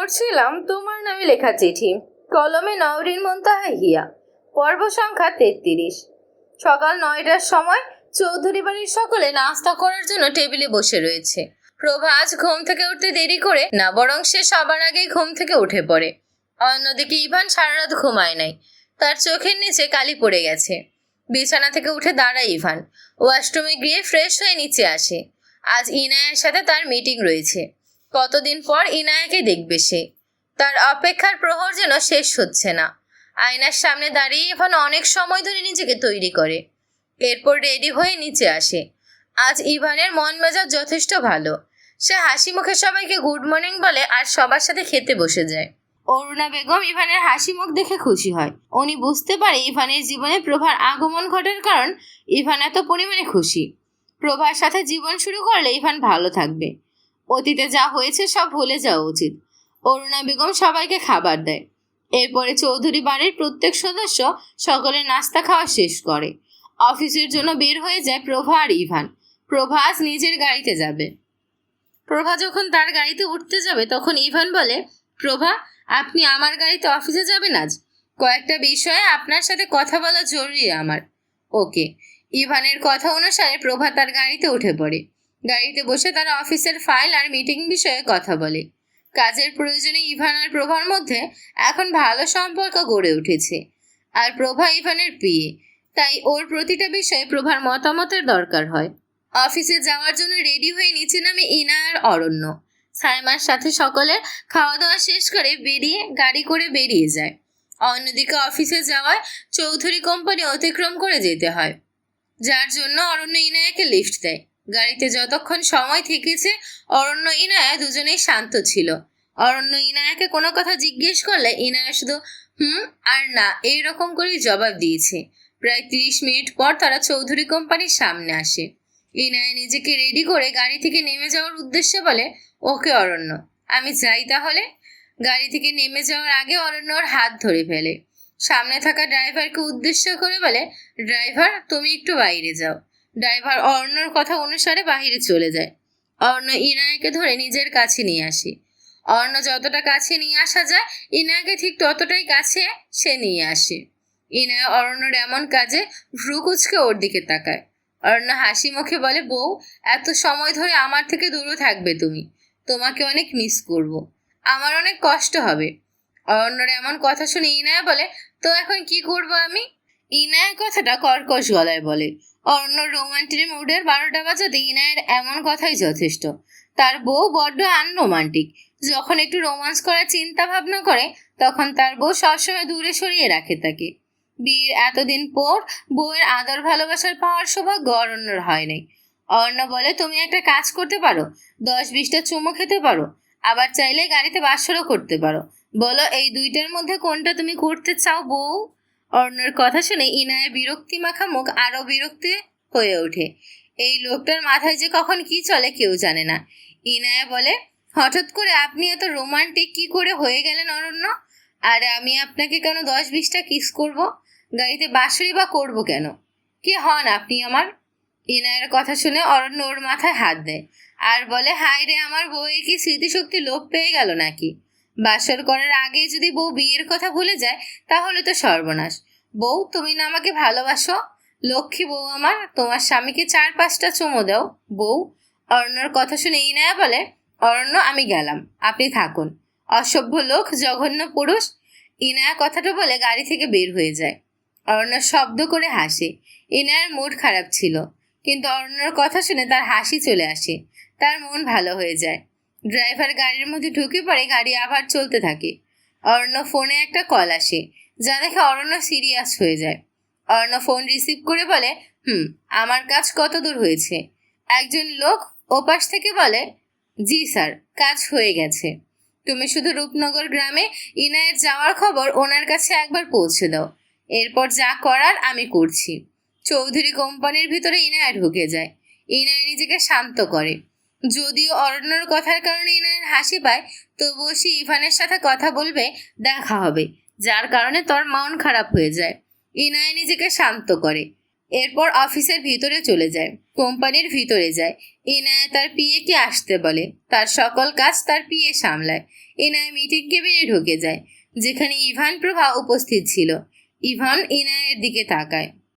পড়ছিলাম, তোমার নামে লেখা চিঠি। কলমে নওরিন মন্তাহা হিয়া। পর্ব সংখ্যা তেত্রিশ। সকাল নয়টার সময় চৌধুরী বাড়ির সকলে নাস্তা করার জন্য টেবিলে বসে রয়েছে। প্রভা আজ ঘুম থেকে উঠতে দেরি করে না, বরং সে সবার আগেই ঘুম থেকে উঠে পড়ে। অন্যদিকে ইভান সারা রাত ঘুমায় নাই। তার চোখের নিচে কালি পড়ে গেছে। বিছানা থেকে উঠে দাঁড়ায় ইভান। ওয়াশরুমে গিয়ে ফ্রেশ হয়ে নিচে আসে। আজ ইনায়ের সাথে তার মিটিং রয়েছে। কতদিন পর ইনায়াকে দেখবে সে? তার অপেক্ষার প্রহর যেন শেষ হচ্ছে না। আয়নার সামনে দাঁড়িয়ে ইভান অনেক সময় ধরে নিজেকে তৈরি করে। এরপর রেডি হয়ে নিচে আসে। আজ ইভানের মন মেজাজ যথেষ্ট ভালো। সে হাসি মুখে সবাইকে গুড মর্নিং বলে আর সবার সাথে খেতে বসে যায়। অরুণা বেগম ইভানের হাসি মুখ দেখে খুশি হয়। উনি বুঝতে পারে ইভানের জীবনে প্রভার আগমন ঘটার কারণ ইভান এত পরিমাণে খুশি। প্রভার সাথে জীবন শুরু করলে ইভান ভালো থাকবে। অতীতে যা হয়েছে সব ভুলে যাওয়া উচিত। অরুণা বেগম সবাইকে খাবার দেয়। এরপরে চৌধুরী বাড়ির প্রত্যেক সদস্য সকলের নাস্তা খাওয়া শেষ করে। অফিসের জন্য বের হয়ে যায় প্রভা আর ইভান। প্রভা আজ নিজের গাড়িতে যাবে। প্রভা যখন তার গাড়িতে উঠতে যাবে, তখন ইভান বলে, প্রভা, আপনি আমার গাড়িতে অফিসে যাবেন আজ? কয়েকটা বিষয়ে আপনার সাথে কথা বলা জরুরি আমার। ওকে। ইভানের কথা অনুসারে প্রভা তার গাড়িতে উঠে পড়ে। গাড়িতে বসে তারা অফিসের ফাইল আর মিটিং বিষয়ে কথা বলে। কাজের প্রয়োজনে ইভান আর প্রভার মধ্যে এখন ভালো সম্পর্ক গড়ে উঠেছে। আর প্রভা ইভানের প্রিয়ে, তাই ওর প্রতিটা বিষয়ে প্রভার মতামতের দরকার হয়। অফিসে যাওয়ার জন্য রেডি হয়ে নিচে নামে ইনা আর অরণ্য। সাইমার সাথে সকলে খাওয়া দাওয়া শেষ করে বেরিয়ে গাড়ি করে বেরিয়ে যায়। অন্যদিকে অফিসে যাওয়ায় চৌধুরী কোম্পানি অতিক্রম করে যেতে হয়, যার জন্য অরণ্য ইনায়াকে লিফট দেয়। গাড়িতে যতক্ষণ সময় থেকেছে, অরণ্য ইনায়া দুজনেই শান্ত ছিল। অরণ্য ইনায়াকে কোনো কথা জিজ্ঞেস করলে ইনায়া শুধু, হুম আর না এই রকম করেই জবাব দিয়েছে। প্রায় তিরিশ মিনিট পর তারা চৌধুরী কোম্পানির সামনে আসে। ইনায়া নিজেকে রেডি করে গাড়ি থেকে নেমে যাওয়ার উদ্দেশ্যে বলে, ওকে অরণ্য, আমি যাই তাহলে? গাড়ি থেকে নেমে যাওয়ার আগে অরণ্য ওর হাত ধরে ফেলে। সামনে থাকা ড্রাইভারকে উদ্দেশ্য করে বলে, ড্রাইভার, তুমি একটু বাইরে যাও। ড্রাইভার অরণ্যর কথা অনুসারে বাহিরে চলে যায়। অরণ্য ইনায়াকে ধরে নিজের কাছে নিয়ে আসে। অরণ্য যতটা কাছে নিয়ে আসা যায়, ইনায়াকে ঠিক ততটাই কাছে সে নিয়ে আসে। ইনায় অরণ্যর এমন কাজে ভ্রু কুচকে ওর দিকে তাকায়। অরণ্য হাসি মুখে বলে, বউ, এত সময় ধরে আমার থেকে দূরে থাকবে তুমি। তোমাকে অনেক মিস করব। আমার অনেক কষ্ট হবে। অরণ্যর এমন কথা শুনে ইনায়া বলে, তো এখন কি করব আমি? ইনায়ের কথাটা কর্কশ গলায় বলে অরণ্য রোমান্টিক মুডের বারোটা বাজাতে ইনায়ের এমন কথাই যথেষ্ট। তার বউ বড্ড আনরোমান্টিক। যখন একটু রোমান্স করার চিন্তা ভাবনা করে, তখন তার বউ সবসময় দূরে সরিয়ে রাখে তাকে। বিয়ের এতদিন পর বউয়ের আদর ভালোবাসার পাওয়ার সৌভাগ্য অরণ্যর হয় নাই। অরণ্য বলে, তুমি একটা কাজ করতে পারো, দশ বিশটা চুমো খেতে পারো, আবার চাইলে গাড়িতে বাসরও করতে পারো। বলো, এই দুইটার মধ্যে কোনটা তুমি করতে চাও বউ? অর্ণর কথা শুনে ইনায়ের বিরক্তি মাখা মুখ আরও বিরক্তি হয়ে ওঠে। এই লোকটার মাথায় যে কখন কি চলে কেউ জানে না। ইনায়া বলে, হঠাৎ করে আপনি এত রোমান্টিক কি করে হয়ে গেলেন অরণ্য? আর আমি আপনাকে কেন দশ বিশটা কিস করব? গাড়িতে বাঁশরি বা করব কেন? কি হন আপনি আমার? ইনায়ের কথা শুনে অরণ্য ওর মাথায় হাত দেয়। আর বলে হাই রে, আমার বউয়ের কি স্মৃতিশক্তি লোপ পেয়ে গেল নাকি? বাসর করার আগেই যদি বউ বিয়ের কথা ভুলে যায়, তাহলে তো সর্বনাশ। বউ, তুমি না আমাকে ভালোবাসো? লক্ষ্মী বউ আমার, তোমার স্বামীকে চার পাঁচটা চুমো দাও। বউ, অরণ্যর কথা শুনে ইনায়া বলে, অরণ্য, আমি গেলাম। আপনি থাকুন। অসভ্য লোক, জঘন্য পুরুষ। ইনায়া কথাটা বলে গাড়ি থেকে বের হয়ে যায়। অরণ্য শব্দ করে হাসে। ইনায়ার মুড খারাপ ছিল। কিন্তু অরণ্যর কথা শুনে তার হাসি চলে আসে। তার মন ভালো হয়ে যায়। ড্রাইভার গাড়ির মধ্যে ঢুকে পড়ে গাড়ি আবার চলতে থাকে। অরণ্য ফোনে একটা কল আসে, যা দেখে অরণ্য সিরিয়াস হয়ে যায়। অরণ্য ফোন রিসিভ করে বলে, হুম, আমার কাজ কত দূর হয়েছে? একজন লোক ওপাশ থেকে বলে, জি স্যার, কাজ হয়ে গেছে। তুমি শুধু রূপনগর গ্রামে ইনায়ের যাওয়ার খবর ওনার কাছে একবার পৌঁছে দাও। এরপর যা করার আমি করছি। চৌধুরী কোম্পানির ভিতরে ইনায়া ঢুকে যায়। ইনায় নিজেকে শান্ত করে। যদিও অরণ্যর কথার কারণে ইনায়ের হাসি পায়, তবুও সে ইভানের সাথে কথা বলবে, দেখা হবে, যার কারণে তোর মন খারাপ হয়ে যায়। ইনায় নিজেকে শান্ত করে, এরপর অফিসের ভিতরে চলে যায়, কোম্পানির ভিতরে যায়। এনায়া তার পিএকে আসতে বলে, তার সকল কাজ তার পিএ সামলায়। এনায়া মিটিং কেবিনে ঢুকে যায়, যেখানে ইভান প্রভা উপস্থিত ছিল। ইভান ইনায়ের দিকে তাকায়।